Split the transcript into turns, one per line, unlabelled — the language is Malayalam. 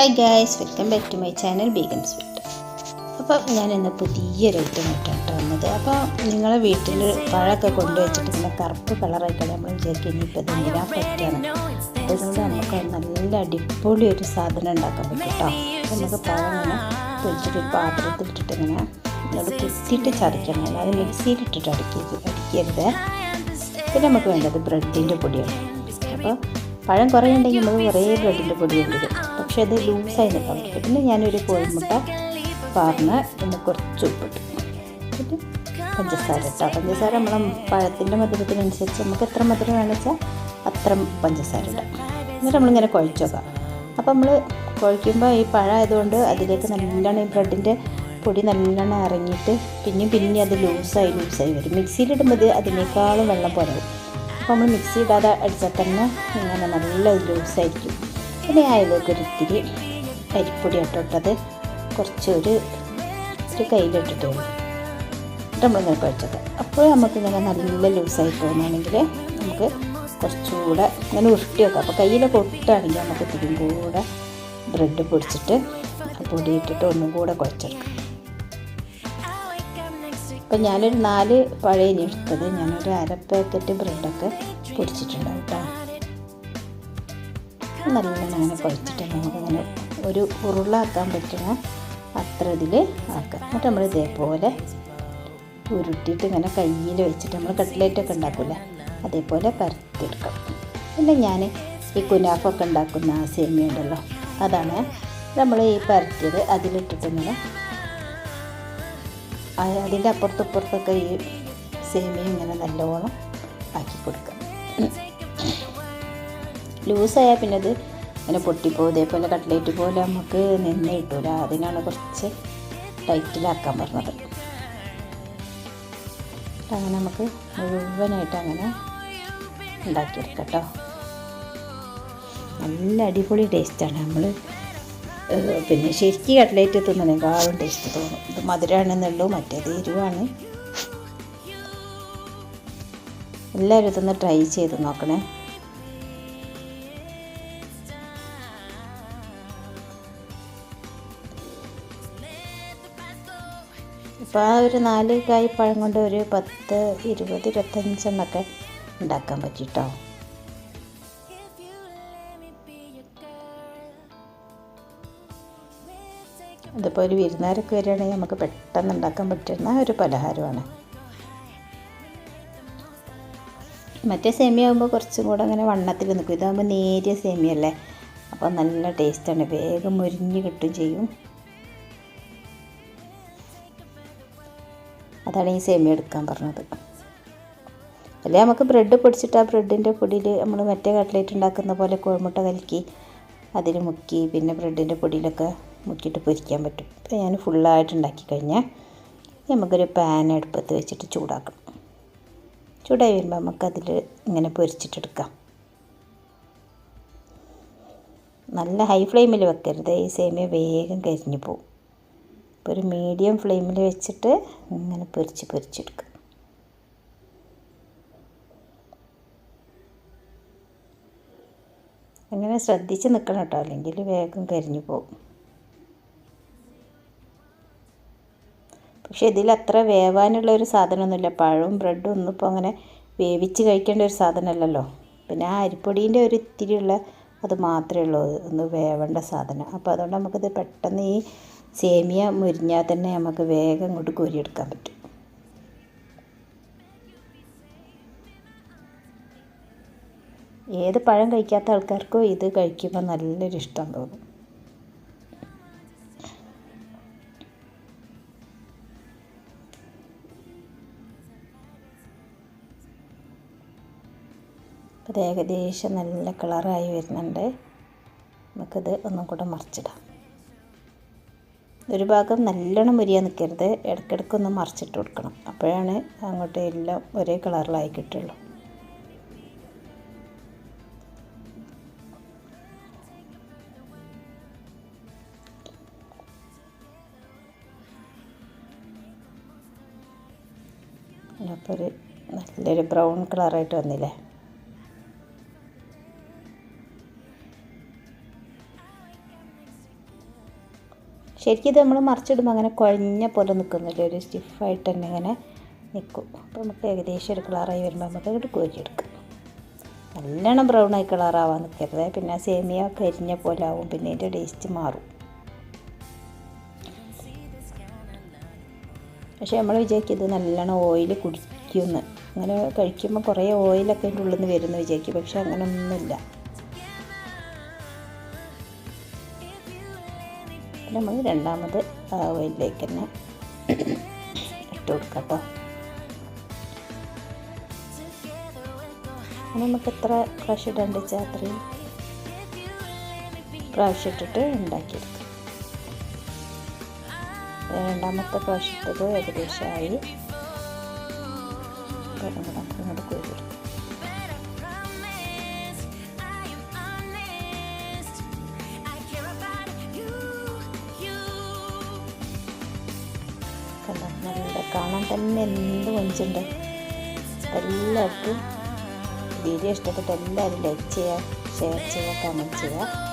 Hi guys welcome back to my channel Begum sweet appam ഞാനിന്ന് പുതിയൊരു ഐറ്റം ആയിട്ടാണ് വന്നത്. അപ്പോൾ നിങ്ങളെ വീട്ടിൽ പഴമൊക്കെ കൊണ്ടുവച്ചിട്ട് ഇങ്ങനെ കറുപ്പ് കളറായിട്ട് നമ്മൾ വിചാരിക്കും ഇനിയിപ്പോൾ ഇത് എന്തിനാ പറ്റുകയാണ്. അതുകൊണ്ട് നമുക്ക് നല്ല അടിപൊളി ഒരു സാധനം ഉണ്ടാക്കാൻ പറ്റും കേട്ടോ. അപ്പോൾ നമുക്ക് പഴം ഇങ്ങനെ പൊരിച്ചിട്ട് പാത്രത്തിലിട്ടിട്ട് ഇങ്ങനെ നമ്മൾ കുത്തിയിട്ട് ചതയ്ക്കണം. അല്ലാതെ മിക്സിയിലിട്ടിട്ട് അടിക്കരുത് അടിക്കരുത്. പിന്നെ നമുക്ക് വേണ്ടത് ബ്രെഡിന്റെ പൊടിയാണ്. അപ്പോൾ പഴം കുറേ ഉണ്ടെങ്കിൽ നമുക്ക് കുറേ ബ്രെഡിന്റെ പൊടി കൊണ്ടുവരും പക്ഷേ അത് ലൂസായി നിൽക്കാൻ പറ്റില്ല പിന്നെ ഞാനൊരു കോഴിമുട്ട പാർന്ന് ഒന്ന് കുറച്ച് ഉപ്പിട്ടു. പിന്നെ പഞ്ചസാര ഇട്ടാ. പഞ്ചസാര നമ്മളെ പഴത്തിന്റെ മധുരത്തിനനുസരിച്ച് നമുക്ക് എത്ര മധുരം വേണമെന്ന് വെച്ചാൽ അത്ര പഞ്ചസാര ഇടാം. എന്നിട്ട് നമ്മളിങ്ങനെ കുഴച്ച് വെക്കാം. അപ്പോൾ നമ്മൾ കുഴയ്ക്കുമ്പോൾ ഈ പഴം ആയതുകൊണ്ട് അതിലേക്ക് നല്ലോണം ഈ ബ്രെഡിന്റെ പൊടി നല്ലോണം ഇറങ്ങിയിട്ട് പിന്നെയും പിന്നെയും അത് ലൂസായി ലൂസായി വരും. മിക്സിയിലിടുമ്പോൾ അതിനേക്കാളും വെള്ളം പോലെ അപ്പോൾ നമ്മൾ മിക്സി ഇടാതെ അടിച്ചാൽ തന്നെ ഇങ്ങനെ നല്ല ലൂസായിരിക്കും. പിന്നെ അതിലേക്ക് ഒരു ഇത്തിരി അരിപ്പൊടി ഇട്ടിട്ടത് കുറച്ചൊരു ഒരു കയ്യിലിട്ടിട്ട് വരും എന്നിട്ട് നമ്മളിങ്ങനെ കുഴച്ചത്. അപ്പോൾ നമുക്കിങ്ങനെ നല്ല ലൂസായി പോകുന്നതാണെങ്കിൽ നമുക്ക് കുറച്ചുകൂടെ ഇങ്ങനെ ഉരുട്ടി വെക്കാം. അപ്പോൾ കയ്യിലൊക്കെ പൊട്ടാണെങ്കിൽ നമുക്ക് ഇത്തിരിയും കൂടെ ബ്രെഡ് പൊടിച്ചിട്ട് പൊടി ഇട്ടിട്ട് ഒന്നും കൂടെ കുഴച്ചെടുക്കാം. അപ്പം ഞാനൊരു നാല് പഴയ എടുത്തത്. ഞാനൊരു അര പാക്കറ്റ് ബ്രെഡൊക്കെ പൊടിച്ചിട്ടുണ്ടാവും കേട്ടോ. നല്ലോണം അങ്ങനെ കുഴച്ചിട്ട് നമുക്കങ്ങനെ ഒരു ഉരുളാക്കാൻ പറ്റുന്ന അത്ര ഇതിൽ ആക്കാം. എന്നിട്ട് നമ്മൾ ഇതേപോലെ ഉരുട്ടിയിട്ട് ഇങ്ങനെ കയ്യിൽ വെച്ചിട്ട് നമ്മൾ കട്ട്ലേറ്റൊക്കെ ഉണ്ടാക്കില്ല അതേപോലെ പരത്തിയെടുക്കാം. പിന്നെ ഞാൻ ഈ കുനാഫൊക്കെ ഉണ്ടാക്കുന്ന സേമിയ ഉണ്ടല്ലോ അതാണ് നമ്മൾ ഈ പരത്തിയത് അതിലിട്ടിട്ട് ഇങ്ങനെ അതിന്റെ അപ്പുറത്തപ്പുറത്തൊക്കെ ഈ സേമിയ ഇങ്ങനെ നല്ലോണം ആക്കി കൊടുക്കുക. ലൂസായാൽ പിന്നെ അത് ഇങ്ങനെ പൊട്ടിപ്പോകും. ഇതേപോലെ കട്ട്ലേറ്റ് പോലെ നമുക്ക് നിന്ന് കിട്ടൂല. അതിനാണ് കുറച്ച് ടൈറ്റിലാക്കാൻ പറഞ്ഞത്. അങ്ങനെ നമുക്ക് മുഴുവനായിട്ട് അങ്ങനെ ഉണ്ടാക്കിയെടുക്കാം കേട്ടോ. നല്ല അടിപൊളി ടേസ്റ്റാണ് നമ്മൾ പിന്നെ ശരിക്കും കട്ട്ലേറ്റ് തിന്നണേക്കാളും ടേസ്റ്റ് തോന്നും. ഇത് മധുരമാണെന്നുള്ളൂ മറ്റേത് എരിവാണ്. എല്ലാവരും ഇതൊന്ന് ട്രൈ ചെയ്ത് നോക്കണേ. ഇപ്പോൾ ആ ഒരു നാല് കായ് പഴം കൊണ്ട് ഒരു പത്ത് ഇരുപത് ഇരുപത്തഞ്ചെണ്ണൊക്കെ ഉണ്ടാക്കാൻ പറ്റിട്ടോ? അതിപ്പോൾ ഒരു വിരുന്നുകാരൊക്കെ വരികയാണെങ്കിൽ നമുക്ക് പെട്ടെന്ന് ഉണ്ടാക്കാൻ പറ്റുന്ന ഒരു പലഹാരമാണ്. മറ്റേ സേമിയ ആകുമ്പോൾ കുറച്ചും കൂടെ അങ്ങനെ വണ്ണത്തിൽ നിൽക്കും. ഇതാകുമ്പോൾ നേരിയ സേമിയല്ലേ? അപ്പോൾ നല്ല ടേസ്റ്റാണ് വേഗം മുരിഞ്ഞ് കിട്ടും ചെയ്യും. അതാണ് ഈ സേമിയ എടുക്കാൻ പറഞ്ഞത്. അല്ലെ നമുക്ക് ബ്രെഡ് പൊടിച്ചിട്ട് ആ ബ്രെഡിന്റെ പൊടിയിൽ നമ്മൾ മറ്റേ കട്ട്ലേറ്റ് ഉണ്ടാക്കുന്ന പോലെ കോഴിമുട്ട കലക്കി അതിൽ മുക്കി പിന്നെ ബ്രെഡിന്റെ പൊടിയിലൊക്കെ മുക്കിയിട്ട് പൊരിക്കാൻ പറ്റും. ഇപ്പോൾ ഞാൻ ഫുള്ളായിട്ട് ഉണ്ടാക്കി കഴിഞ്ഞാൽ നമുക്കൊരു പാൻ അടുപ്പത്ത് വെച്ചിട്ട് ചൂടാക്കണം ചൂടായി വരുമ്പോൾ നമുക്കതിൽ ഇങ്ങനെ പൊരിച്ചിട്ടെടുക്കാം നല്ല ഹൈ ഫ്ലെയിമിൽ വെക്കരുത്. ഈ സേമിയ വേഗം കരിഞ്ഞു പോകും ഇപ്പോൾ ഒരു മീഡിയം ഫ്ലെയിമിൽ വെച്ചിട്ട് ഇങ്ങനെ പൊരിച്ച് പൊരിച്ചെടുക്കുക. അങ്ങനെ ശ്രദ്ധിച്ച് നിൽക്കണം കേട്ടോ അല്ലെങ്കിൽ വേഗം കരിഞ്ഞു പോകും. പക്ഷേ ഇതിൽ അത്ര വേവാനുള്ള ഒരു സാധനമൊന്നുമില്ല. പഴവും ബ്രെഡും ഒന്നും ഇപ്പോൾ അങ്ങനെ വേവിച്ച് കഴിക്കേണ്ട ഒരു സാധനമല്ലല്ലോ. പിന്നെ ആ അരിപ്പൊടീന്റെ ഒരു ഇത്തിരിയുള്ള അത് മാത്രമേ ഉള്ളൂ ഒന്ന് വേവേണ്ട സാധനം. അപ്പോൾ അതുകൊണ്ട് നമുക്കിത് പെട്ടെന്ന് ഈ സേമിയ മുരിഞ്ഞാൽ തന്നെ നമുക്ക് വേഗം ഇങ്ങോട്ട് കോരിയെടുക്കാൻ പറ്റും. ഏത് പഴം കഴിക്കാത്ത ആൾക്കാർക്കോ ഇത് കഴിക്കുമ്പോൾ നല്ലൊരു ഇഷ്ടം തോന്നും. അത് ഏകദേശം നല്ല കളറായി വരുന്നുണ്ട്. നമുക്കിത് ഒന്നും കൂടെ മറിച്ചിടാം. ഒരു ഭാഗം നല്ലോണം മുരിയാൻ നിൽക്കരുത് ഇടയ്ക്കിടയ്ക്ക് ഒന്ന് മറിച്ചിട്ട് കൊടുക്കണം. അപ്പോഴാണ് അങ്ങോട്ട് എല്ലാം ഒരേ കളറിലായി കിട്ടുള്ളൂ. അപ്പോൾ ഒരു നല്ലൊരു ബ്രൗൺ കളറായിട്ട് വന്നില്ലേ? ശരിക്കും ഇത് നമ്മൾ മറിച്ചിടുമ്പോൾ അങ്ങനെ കുഴഞ്ഞ പോലെ നിൽക്കുന്നില്ല ഒരു സ്റ്റിഫായിട്ട് തന്നെ ഇങ്ങനെ നിൽക്കും അപ്പോൾ നമുക്ക് ഏകദേശം ഒരു കളറായി വരുമ്പോൾ നമുക്ക് അങ്ങോട്ട് കോരിയെടുക്കാം. നല്ലോണം ബ്രൗൺ ആയി കളറാവാൻ നിൽക്കരുത് പിന്നെ സേമിയ കരിഞ്ഞ പോലെ ആവും. പിന്നെ അതിന്റെ ടേസ്റ്റ് മാറും. പക്ഷേ നമ്മൾ വിചാരിക്കും ഇത് നല്ലോണം ഓയിൽ കുടിക്കുമെന്ന്. അങ്ങനെ കഴിക്കുമ്പോൾ കുറേ ഓയിലൊക്കെ അതിന്റെ ഉള്ളിൽ നിന്ന് വരുമെന്ന് വിചാരിക്കും. പക്ഷെ അങ്ങനെ നമ്മൾ രണ്ടാമത് ഓയിലിലേക്ക് തന്നെ ഇട്ട് കൊടുക്കാം കേട്ടോ നമുക്ക് എത്ര പ്രാവശ്യം ഇടേണ്ട വെച്ചാൽ അത്രയും പ്രാവശ്യം ഇട്ടിട്ട് ഉണ്ടാക്കിയെടുക്കും. രണ്ടാമത്തെ പ്രാവശ്യത്തത് ഏകദേശമായി ഇങ്ങോട്ട് കൊടുക്കാം. കണ്ടോ കാണാൻ തന്നെ എന്ത് കൊഞ്ചുണ്ട് എല്ലാവർക്കും വീഡിയോ ഇഷ്ടപ്പെട്ട എല്ലാവരും ലൈക്ക് ചെയ്യുക ഷെയർ ചെയ്യുക കമന്റ് ചെയ്യുക.